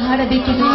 ಹಾಡಬೇಕೆಂದು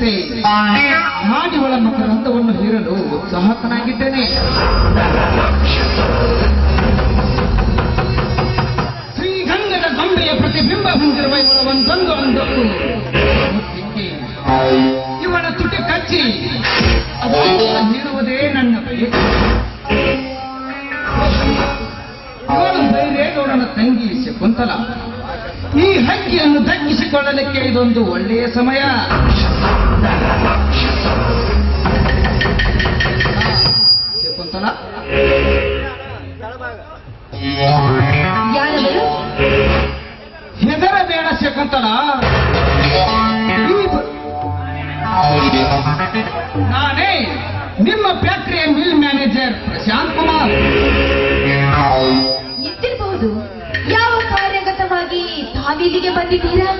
ಬಯಸಿದಂತೆ ಮಾಡಿವಳ ಮಕರಂದವನ್ನು ಹೇರಲು ಉತ್ಸಾಹಕನಾಗಿದ್ದೇನೆ ಶ್ರೀಗಂಗದ ಗೊಂಬೆಯ ಪ್ರತಿಬಿಂಬ ಹೊಂದಿರುವ ಇವಳ ಒಂದೊಂದು ಒಂದೊಂದು ಇವಳ ತುಟಿ ಕಚ್ಚಿ ಹೇಳುವುದೇ ನನ್ನ ಧೈರ್ಯಗೌಡನ ತಂಗಿ ಶಕುಂತಲ. ಈ ಹಕ್ಕಿಯನ್ನು ದಕ್ಕಿಸಿಕೊಳ್ಳಲಿಕ್ಕೆ ಇದೊಂದು ಒಳ್ಳೆಯ ಸಮಯ. ಯಾರವರು ಹೆದರಬೇಡ ಶಕುಂತಲ. ನಾನೇ ನಿಮ್ಮ ಫ್ಯಾಕ್ಟರಿಯ ಮಿಲ್ ಮ್ಯಾನೇಜರ್ ಪ್ರಶಾಂತ್ ಕುಮಾರ್. ಇದ್ದಿರಬಹುದು ಯಾವ ಕಾರ್ಯಗತವಾಗಿ ತಾವಿಲ್ಲಿಗೆ ಬಂದಿದ್ದೀರಾ?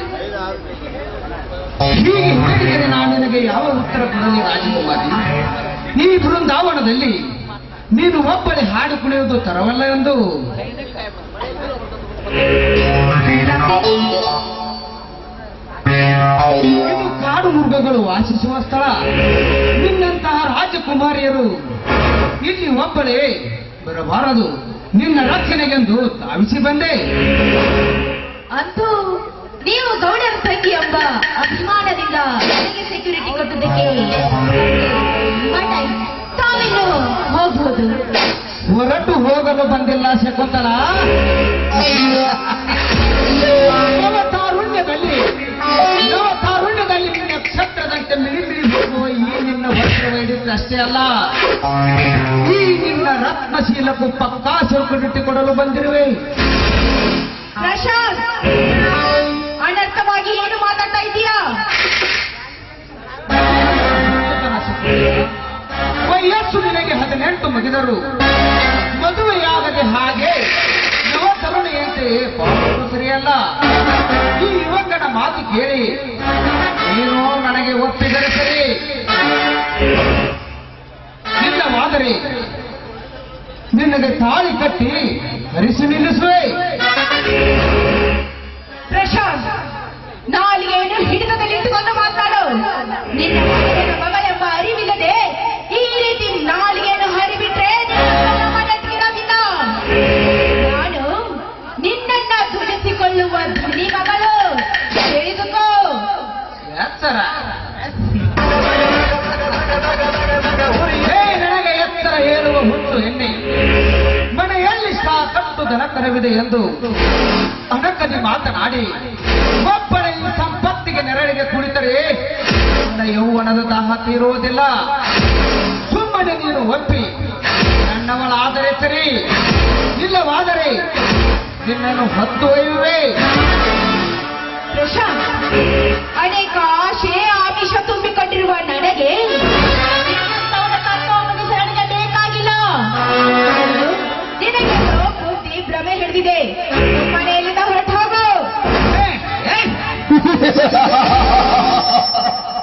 ಹೀಗೆ ಹೇಳಿದರೆ ನಾನು ನಿನಗೆ ಯಾವ ಉತ್ತರ ಕೊಡಲಿ ರಾಜಕುಮಾರಿ? ಈ ಬೃಂದಾವನದಲ್ಲಿ ನೀನು ಒಬ್ಬಳೆ ಹಾಡು ಕುಣಿಯುವುದು ತರವಲ್ಲ ಎಂದು. ಇದು ಕಾಡು ಮೃಗಗಳು ವಾಸಿಸುವ ಸ್ಥಳ. ನಿನ್ನಂತಹ ರಾಜಕುಮಾರಿಯರು ಇಲ್ಲಿ ಒಬ್ಬಳೆ ಬರಬಾರದು. ನಿನ್ನ ರಕ್ಷಣೆಗೆಂದು ಧಾವಿಸಿ ಬಂದೆ. ಅಂತೂ ನೀವು ಗೌಡರ ತಂಗಿ ಎಂಬ ಅಭಿಮಾನದಿಂದ ನನಗೆ ಸೆಕ್ಯೂರಿಟಿ ಕೊಟ್ಟದಕ್ಕೆ ತಾವಿನ್ನು ಹೋಗ್ಬೋದು. ಹೊರಟು ಹೋಗಲು ಬಂದಿಲ್ಲ ಶಕುಂತಲ? ನವತಾರುಣ್ಯದಲ್ಲಿ ನವತಾರುಣ್ಯದಲ್ಲಿ ನಕ್ಷತ್ರದಂತೆ ಮಿಳಿಮಿಳಿ ಹೋಗುವ ಈ ನಿನ್ನ ವಸ್ತ್ರವೈಡಿದ್ರೆ ಅಷ್ಟೇ ಅಲ್ಲ. ಈ ನಿನ್ನ ರತ್ನಶೀಲಕ್ಕೂ ಪಕ್ಕಾ ಚೌಕಟ್ಟಿಟ್ಟು ಕೊಡಲು ಬಂದಿರುವೆ. ಪ್ರಶಾಂತ್ ಅನರ್ಥವಾಗಿ ಏನು ಮಾತಾಡ್ತಾ ಇದ್ದೀರಾ ವಯಸ್ಸು ನಿನಗೆ ಹದಿನೆಂಟು ಮುಗಿದರು. ಮದುವೆಯಾಗದೆ ಹಾಗೆ ನವ ತರುಣಿಯಂತೆ ಸರಿಯಲ್ಲ. ಈ ಯುವಕನ ಮಾತು ಕೇಳಿ, ನೀನು ನನಗೆ ಒಪ್ಪಿದರೆ ಸರಿ. ಇಲ್ಲವಾದರೆ ನಿನಗೆ ತಾಳಿ ಕಟ್ಟಿ ಹರಿಸಿ ನಿಲ್ಲಿಸುವೆ. ಎತ್ತರ. ನನಗೆ ಎತ್ತರ ಹೇಳುವ ಹುಟ್ಟು ಎಣ್ಣೆ ಮನೆಯಲ್ಲಿ ಸಾಕಷ್ಟು ದನಕರವಿದೆ ಎಂದು ಅನಕದಿ ಮಾತನಾಡಿ, ಒಬ್ಬಳ ಈ ಸಂಪತ್ತಿಗೆ ನೆರಳಿಗೆ ಕುಳಿತರೆ, ನನ್ನ ಯೌವನದ ದಾಹ ತೀರುವುದಿಲ್ಲ. ಸುಮ್ಮನೆ ನೀನು ಒಪ್ಪಿ, ನನ್ನವಳಾದರೆ ಸರಿ, ಇಲ್ಲವಾದರೆ ನಿನ್ನನ್ನು ಹೊತ್ತು ಒಯ್ಯುವೆ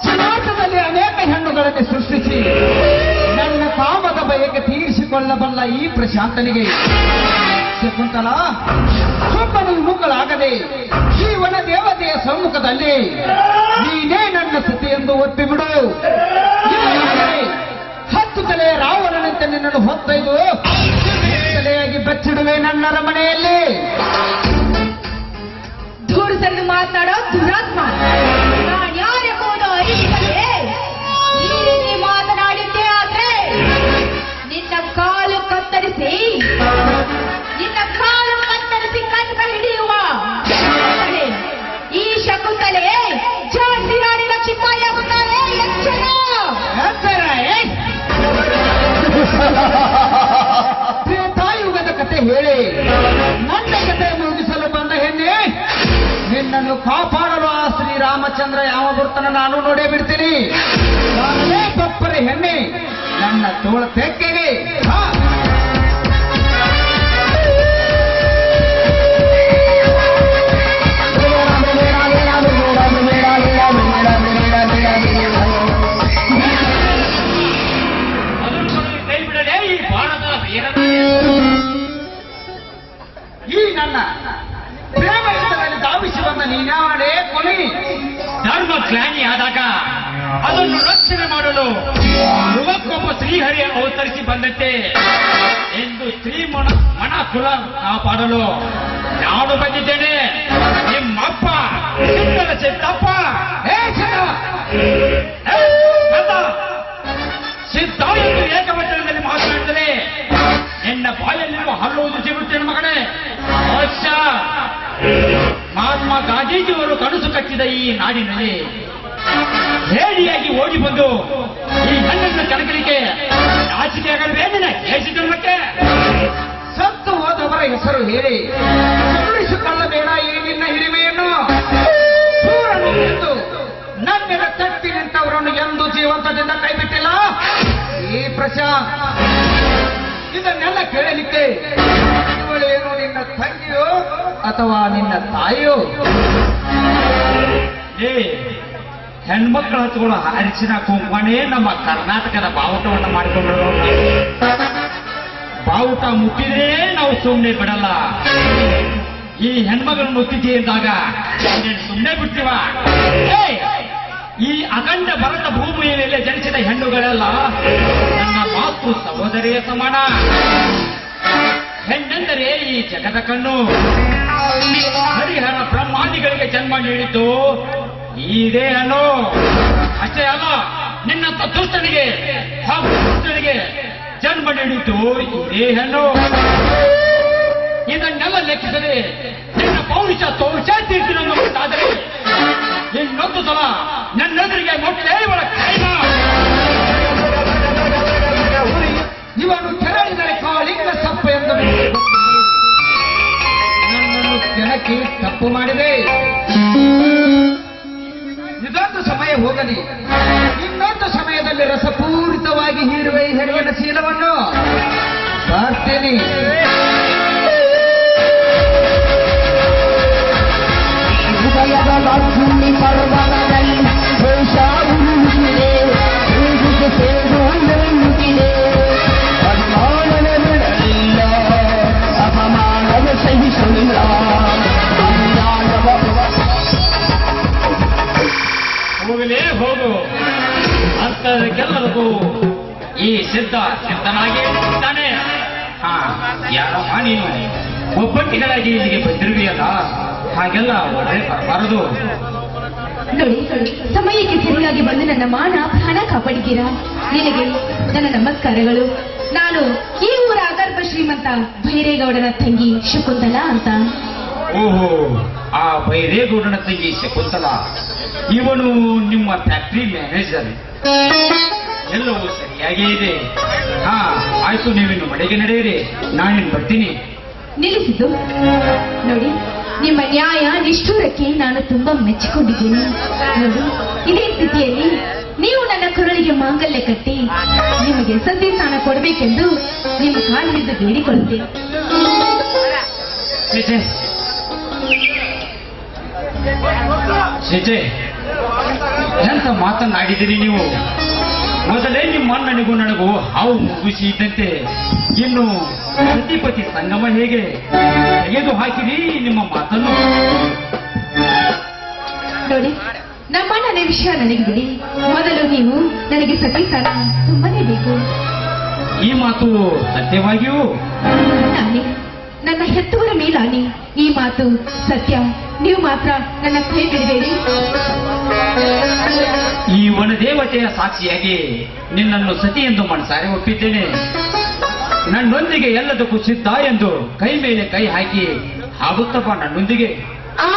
ಜನಾರ್ದದಲ್ಲಿ ಅನೇಕ ಹೆಣ್ಣುಗಳನ್ನು ಸೃಷ್ಟಿಸಿ ನನ್ನ ಕಾಮದ ಬಯಕೆ ತೀರಿಸಿಕೊಳ್ಳಬಲ್ಲ ಈ ಪ್ರಶಾಂತನಿಗೆ. ಶಕುಂತಲ ಸುಮ್ಮನೆ ಮುಕ್ಕಲಾಗದೆ ಜೀವನ ದೇವತೆಯ ಸಮ್ಮುಖದಲ್ಲಿ ನೀನೇ ನನ್ನ ಸತಿ ಎಂದು ಒಪ್ಪಿಬಿಡು. ಹತ್ತು ತಲೆಯ ರಾವಣನಂತೆ ನಿನ್ನನ್ನು ಹೊತ್ತೊಯ್ದು ತಲೆಯಾಗಿ ಬಚ್ಚಿಡುವೆ ನನ್ನ ಅರಮನೆಯಲ್ಲಿ ದೂರ ಸರಿದು ದುರಾತ್ಮ ನಿನ್ನನ್ನು ಕಾಪಾಡಲು ಆ ಶ್ರೀರಾಮಚಂದ್ರ ಯಾವ ಬರ್ತಾನ ನಾನು ನೋಡೇ ಬಿಡ್ತೀನಿ. ನಾನೇ ಪಪ್ಪರಿ ಹೆಣ್ಣೆ ನನ್ನ ತೋಳ ತೆಕ್ಕೆಗೆ ಮಾಡಲು ಯುವಕೊಬ್ಬ ಶ್ರೀಹರಿಯ ಅವತರಿಸಿ ಬಂದಂತೆ ಎಂದು ಶ್ರೀ ಮಣ ಕುಲ ಕಾಪಾಡಲು ನಾನು ಬಂದಿದ್ದೇನೆ. ನಿಮ್ಮಪ್ಪ ಸಿದ್ಧರ ಸಿದ್ದಪ್ಪ. ಸಿದ್ಧ ಎಂದು ಏಕವಚನದಲ್ಲಿ ಮಾತನಾಡಿದರೆ ನಿನ್ನ ಬಾಯಲ್ಲಿರುವ ಹಲ್ಲುವುದು ಸಿಗುತ್ತೇನೆ ಮಗನೇ. ಅವಶ್ಯ ಮಹಾತ್ಮ ಗಾಂಧೀಜಿಯವರು ಕನಸು ಕಟ್ಟಿದ ಈ ನಾಡಿನಲ್ಲಿ ಹೇಡಿಯಾಗಿ ಓಡಿ ಬಂದು ಈ ಹೆಣ್ಣನ್ನು ಕಣಕಲಿಕ್ಕೆ ನಾಚಿಕೆ ಬೇಡನೆ ದೇಶ ಜನ್ಮಕ್ಕೆ ಸತ್ತು ಹೋದವರ ಹೆಸರು ಹೇಳಿ. ಸುರುಳಿಸಿಕೊಳ್ಳಬೇಡ ಈ ನಿನ್ನ ಹಿರಿಮೆಯನ್ನು. ಸೂರನು ಎಂದು ನನ್ನೆಲ್ಲ ತಟ್ಟಿ ನಿಂತವರನ್ನು ಎಂದು ಜೀವಂತದಿಂದ ಕೈಬಿಟ್ಟಿಲ್ಲ? ಈ ಪ್ರಶಾಂತ್ ಇದನ್ನೆಲ್ಲ ಕೇಳಲಿಕ್ಕೆ ಇವಳೇನು ನಿನ್ನ ತಂಗಿಯೋ ಅಥವಾ ನಿನ್ನ ತಾಯಿಯೋ? ಏ ಹೆಣ್ಮಕ್ಳ ಹತ್ಗಳು ಅರಿಶಿನ ಕುಂಕುಮನೇ ನಮ್ಮ ಕರ್ನಾಟಕದ ಬಾವುಟವನ್ನು ಮಾಡಿಕೊಂಡು ಬಾವುಟ ಮುಟ್ಟಿದ್ರೆ ನಾವು ಸುಮ್ಮನೆ ಬಿಡಲ್ಲ. ಈ ಹೆಣ್ಮಗಳು ಮುಟ್ಟಿದ್ದೀ ಎಂದಾಗ ಸುಮ್ಮನೆ ಬಿಡ್ತೀವ? ಈ ಅಖಂಡ ಭರತ ಭೂಮಿಯ ಮೇಲೆ ಜನಿಸಿದ ಹೆಣ್ಣುಗಳೆಲ್ಲ ನನ್ನ ಮಾತು ಸಹೋದರಿಯ ಸಮಾನ. ಹೆಣ್ಣೆಂದರೆ ಈ ಜಗದ ಕಣ್ಣು. ಹರಿಹರ ಬ್ರಹ್ಮಾದಿಗಳಿಗೆ ಜನ್ಮ ನೀಡಿದ್ದು ಇದೇ ಅಲ್ಲೋ ಅಷ್ಟೇ ಅಲ್ಲ ನಿನ್ನಂತ ದುಷ್ಟನಿಗೆ, ಹಾಗೂ ದುಷ್ಟನಿಗೆ ಜನ್ಮ ನೀಡಿತು ಇದೇ ಹೆಣ್ಣು ಇದನ್ನೆಲ್ಲ ಲೆಕ್ಕಿಸದೆ ನಿನ್ನ ಪೌರುಷ ತೋರುಷ ತೀರ್ತಿನೊಂದಾದರೆ ಇನ್ನೊಂದು ಸಲ ನನ್ನೆದುರಿಗೆ ಮೊಟ್ಟೆ ಇವಳ ಕಾಯಿನ ಇವನು ಕೆರಳಿದರೆ ಕಾಳಿಂಗ ಸಪ್ಪ ಎಂದು ನನ್ನನ್ನು ಕೆಣಕಿ ತಪ್ಪು ಮಾಡಿದೆ. ಇದೊಂದು ಸಮಯ ಹೋಗಲಿ. ಇನ್ನೊಂದು ಸಮಯದಲ್ಲಿ ರಸಪೂರಿತವಾಗಿ ಹೀರುವ ಈ ಹೆಣ್ಣಿನ ಶೀಲವನ್ನು ಬರ್ತೀನಿ ಹೃದಯದ ಲಕ್ಷ್ಮಿ ಪರ್ವತದಲ್ಲಿ ಹೋಗು ಅಂತದಕ್ಕೆಲ್ಲರಿಗೂ ಈ ಸಿದ್ಧ ಸಿದ್ಧನಾಗಿ ಇದ್ದಾನೆ ಹಾ ಯಾರಮ್ಮ ನೀನು ಒಬ್ಬಟ್ಟಿಗಳಾಗಿ ಇಲ್ಲಿಗೆ ಬಂದಿರುವೆಯಲ್ಲ, ಹಾಗೆಲ್ಲ ಒಳ್ಳೆ ಬರಬಾರದು. ಸಮಯಕ್ಕೆ ಸರಿಯಾಗಿ ಬಂದು ನನ್ನ ಮಾನ ಹಣ ಕಾಪಾಡಿದ್ದೀರಾ? ನಿನಗೆ ನನ್ನ ನಮಸ್ಕಾರಗಳು. ನಾನು ಈ ಊರ ಅಗರ್ಭ ಶ್ರೀಮಂತ ಭೈರೇಗೌಡನ ತಂಗಿ ಶಕುಂತಲಾ ಅಂತ. ಓಹೋ ಆ ಬೈರೇಗೌಡನ ತಂಗಿ ಶಕುಂತಲ ಇವನು ನಿಮ್ಮ ಫ್ಯಾಕ್ಟ್ರಿ ಮ್ಯಾನೇಜರ್ ಎಲ್ಲವೂ ಸರಿಯಾಗೇ ಇದೆ. ಹಾ ಆಯ್ತು ನೀವಿನ್ನು ಮನೆಗೆ ನಡೆಯಿರಿ. ನಾನಿನ್ ಬರ್ತೀನಿ. ನಿಲ್ಲಿಸಿದ್ದು. ನೋಡಿ ನಿಮ್ಮ ನ್ಯಾಯ ನಿಷ್ಠೂರಕ್ಕೆ ನಾನು ತುಂಬಾ ಮೆಚ್ಚಿಕೊಂಡಿದ್ದೀನಿ. ನೋಡಿ ಇದೇ ಸ್ಥಿತಿಯಲ್ಲಿ ನೀವು ನನ್ನ ಕೊರಳಿಗೆ ಮಾಂಗಲ್ಯ ಕಟ್ಟಿ ನಿಮಗೆ ಸತಿ ಸ್ಥಾನ ಕೊಡಬೇಕೆಂದು ನಿಮ್ಮ ಕಾಲಿನಿಂದ ಬೇಡಿಕೊಳ್ಳುತ್ತೇನೆ. ಶ್ರೀಜೆ ಎಂತ ಮಾತನ್ನಾಡಿದಿರಿ ನೀವು? ಮೊದಲೇ ನಿಮ್ಮ ಅಣ್ಣನಿಗೂ ನನಗೂ ಹಾವು ಮುಗಿಸಿ ಇದ್ದಂತೆ ಇನ್ನು ಪ್ರತಿಪತಿ ಸಂಗಮ ಹೇಗೆ? ತೆಗೆದು ಹಾಕಿರಿ ನಿಮ್ಮ ಮಾತನ್ನು. ನೋಡಿ ನಮ್ಮಣ್ಣನ ವಿಷಯ ನನಗೆ ಬಿಡಿ ಮೊದಲು ನೀವು ನನಗೆ ಸತಿ ಸಾಲ ತುಂಬನೇ ಬೇಕು. ಈ ಮಾತು ಸತ್ಯವಾಗಿಯೂ? ನಾನೇ ನನ್ನ ಹೆತ್ತವರ ಮೇಲಾನೆ ಈ ಮಾತು ಸತ್ಯ. ನೀವು ಮಾತ್ರ ನನ್ನ ಕೈ ಬಿಡಬೇಡಿ. ಈ ವನದೇವತೆಯ ಸಾಕ್ಷಿಯಾಗಿ ನಿನ್ನನ್ನು ಸತಿ ಎಂದು ಮನಸಾರೆ ಒಪ್ಪಿದ್ದೇನೆ. ನನ್ನೊಂದಿಗೆ ಎಲ್ಲದಕ್ಕೂ ಸಿದ್ಧ ಎಂದು ಕೈ ಮೇಲೆ ಕೈ ಹಾಕಿ ಆಗುತ್ತಪ್ಪ ನನ್ನೊಂದಿಗೆ. ಆ